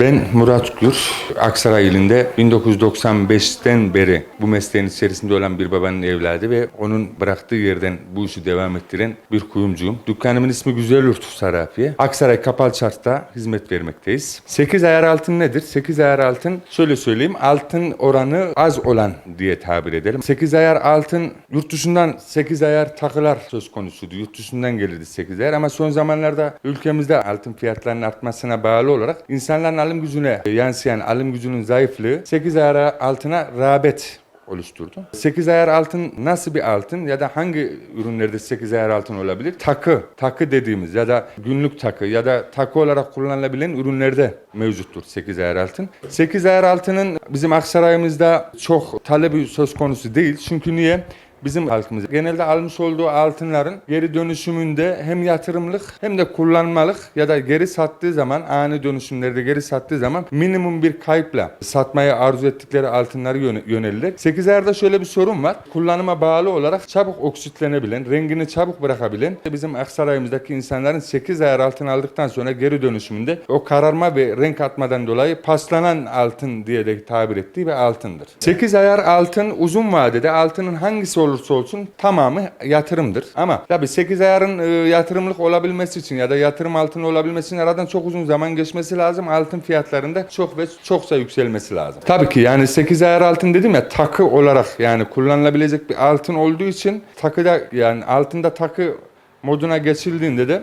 Ben Murat Gür, Aksaray ilinde 1995'ten beri bu mesleğin içerisinde olan bir babanın evladı ve onun bıraktığı yerden bu işi devam ettiren bir kuyumcuyum. Dükkanımın ismi Güzelyurt Sarafiye. Aksaray Kapalçart'ta hizmet vermekteyiz. 8 ayar altın nedir? 8 ayar altın şöyle söyleyeyim altın oranı az olan diye tabir edelim. 8 ayar altın yurt dışından 8 ayar takılar söz konusuydu. Yurt dışından gelirdi 8 ayar ama son zamanlarda ülkemizde altın fiyatlarının artmasına bağlı olarak insanların alım gücüne yansıyan alım gücünün zayıflığı 8 ayar altına rağbet oluşturdu. 8 ayar altın nasıl bir altın ya da hangi ürünlerde 8 ayar altın olabilir? Takı, takı dediğimiz ya da günlük takı ya da takı olarak kullanılabilen ürünlerde mevcuttur 8 ayar altın. 8 ayar altının bizim Aksaray'ımızda çok talebi söz konusu değil. Çünkü niye? Bizim halkımız genelde almış olduğu altınların geri dönüşümünde hem yatırımlık hem de kullanmalık ya da geri sattığı zaman ani dönüşümlerde geri sattığı zaman minimum bir kayıpla satmaya arzu ettikleri altınları yöne- yönelirler. 8 ayarda şöyle bir sorun var. Kullanıma bağlı olarak çabuk oksitlenebilen, rengini çabuk bırakabilen bizim Aksaray'ımızdaki insanların 8 ayar altın aldıktan sonra geri dönüşümünde o kararma ve renk atmadan dolayı paslanan altın diye de tabir ettiği bir altındır. 8 ayar altın uzun vadede altının hangisi olursa olsun tamamı yatırımdır. Ama tabii 8 ayarın e, yatırımlık olabilmesi için ya da yatırım altın olabilmesi için aradan çok uzun zaman geçmesi lazım. Altın fiyatlarında çok ve çoksa yükselmesi lazım. Tabii ki yani 8 ayar altın dedim ya takı olarak yani kullanılabilecek bir altın olduğu için takıda yani altında takı moduna geçildiğinde de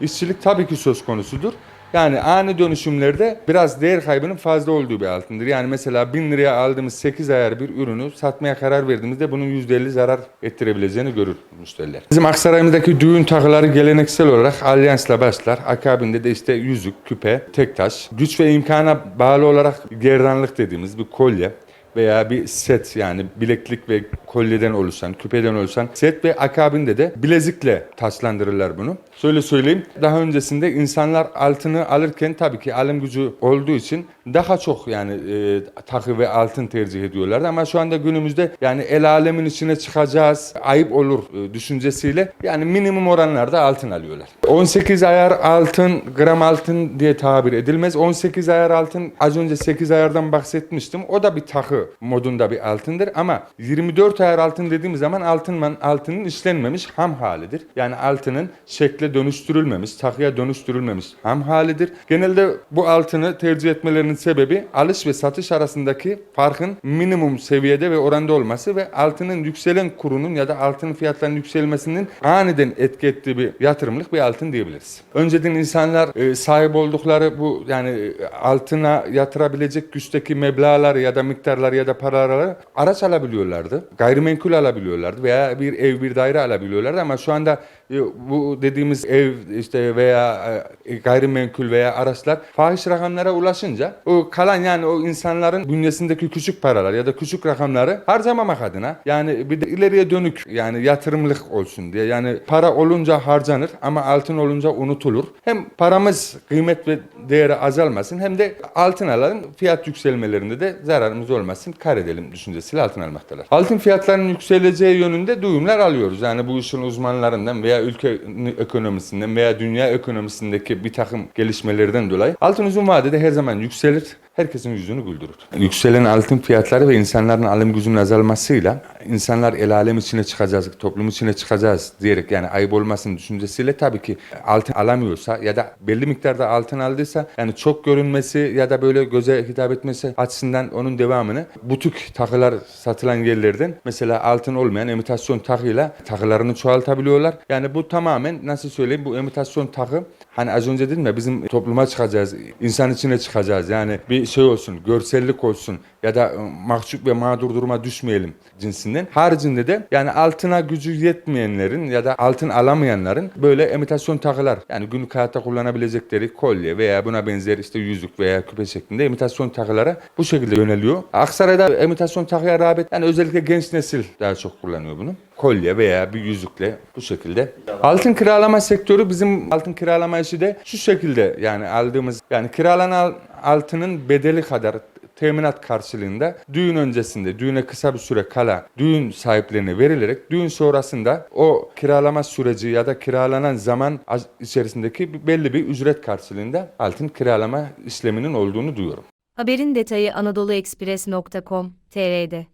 işçilik tabii ki söz konusudur. Yani ani dönüşümlerde biraz değer kaybının fazla olduğu bir altındır. Yani mesela 1000 liraya aldığımız 8 ayar bir ürünü satmaya karar verdiğimizde bunun %50 zarar ettirebileceğini görür müşteriler. Bizim Aksaray'ımızdaki düğün takıları geleneksel olarak alyansla başlar. Akabinde de işte yüzük, küpe, tek taş. Güç ve imkana bağlı olarak gerdanlık dediğimiz bir kolye veya bir set yani bileklik ve kolyeden oluşan, küpeden oluşan set ve akabinde de bilezikle taçlandırırlar bunu. Şöyle söyleyeyim, daha öncesinde insanlar altını alırken tabii ki alım gücü olduğu için daha çok yani e, takı ve altın tercih ediyorlardı ama şu anda günümüzde yani el alemin içine çıkacağız, ayıp olur e, düşüncesiyle yani minimum oranlarda altın alıyorlar. 18 ayar altın, gram altın diye tabir edilmez. 18 ayar altın az önce 8 ayardan bahsetmiştim. O da bir takı modunda bir altındır ama 24 ayar altın dediğimiz zaman altın altının işlenmemiş ham halidir. Yani altının şekle dönüştürülmemiş, takıya dönüştürülmemiş ham halidir. Genelde bu altını tercih etmelerinin sebebi alış ve satış arasındaki farkın minimum seviyede ve oranda olması ve altının yükselen kurunun ya da altının fiyatlarının yükselmesinin aniden etki ettiği bir yatırımlık bir altın diyebiliriz. Önceden insanlar e, sahip oldukları bu yani e, altına yatırabilecek güçteki meblağları ya da miktarları ya da paraları araç alabiliyorlardı. Gayrimenkul alabiliyorlardı veya bir ev bir daire alabiliyorlardı ama şu anda e, bu dediğimiz ev işte veya e, gayrimenkul veya araçlar fahiş rakamlara ulaşınca o kalan yani o insanların bünyesindeki küçük paralar ya da küçük rakamları harcamamak adına yani bir de ileriye dönük yani yatırımlık olsun diye yani para olunca harcanır ama altın olunca unutulur. Hem paramız kıymet ve değeri azalmasın hem de altın alalım fiyat yükselmelerinde de zararımız olmasın kar edelim düşüncesiyle altın almaktalar. Altın fiyatlarının yükseleceği yönünde duyumlar alıyoruz. Yani bu işin uzmanlarından veya ülke ekonomisinden veya dünya ekonomisindeki bir takım gelişmelerden dolayı altın uzun vadede her zaman yükselir. Herkesin yüzünü güldürür. Yükselen altın fiyatları ve insanların alım gücünün azalmasıyla insanlar el alem içine çıkacağız, toplum içine çıkacağız diyerek yani ayıp olmasın düşüncesiyle tabii ki altın alamıyorsa ya da belli miktarda altın aldıysa yani çok görünmesi ya da böyle göze hitap etmesi açısından onun devamını butik takılar satılan yerlerden mesela altın olmayan imitasyon takıyla takılarını çoğaltabiliyorlar. Yani bu tamamen nasıl söyleyeyim bu imitasyon takı hani az önce dedim ya bizim topluma çıkacağız, insan içine çıkacağız yani bir şey olsun, görsellik olsun ya da e, mahcup ve mağdur duruma düşmeyelim cinsinden. Haricinde de yani altına gücü yetmeyenlerin ya da altın alamayanların böyle imitasyon takılar yani günlük hayatta kullanabilecekleri kolye veya buna benzer işte yüzük veya küpe şeklinde imitasyon takılara bu şekilde yöneliyor. Aksaray'da imitasyon takıya rağbet yani özellikle genç nesil daha çok kullanıyor bunu. Kolye veya bir yüzükle bu şekilde. Altın kiralama sektörü bizim altın kiralama işi de şu şekilde yani aldığımız yani kiralanan altının bedeli kadar teminat karşılığında düğün öncesinde düğüne kısa bir süre kala düğün sahiplerine verilerek düğün sonrasında o kiralama süreci ya da kiralanan zaman içerisindeki belli bir ücret karşılığında altın kiralama işleminin olduğunu duyuyorum. Haberin detayı anadoluexpress.com.tr'de.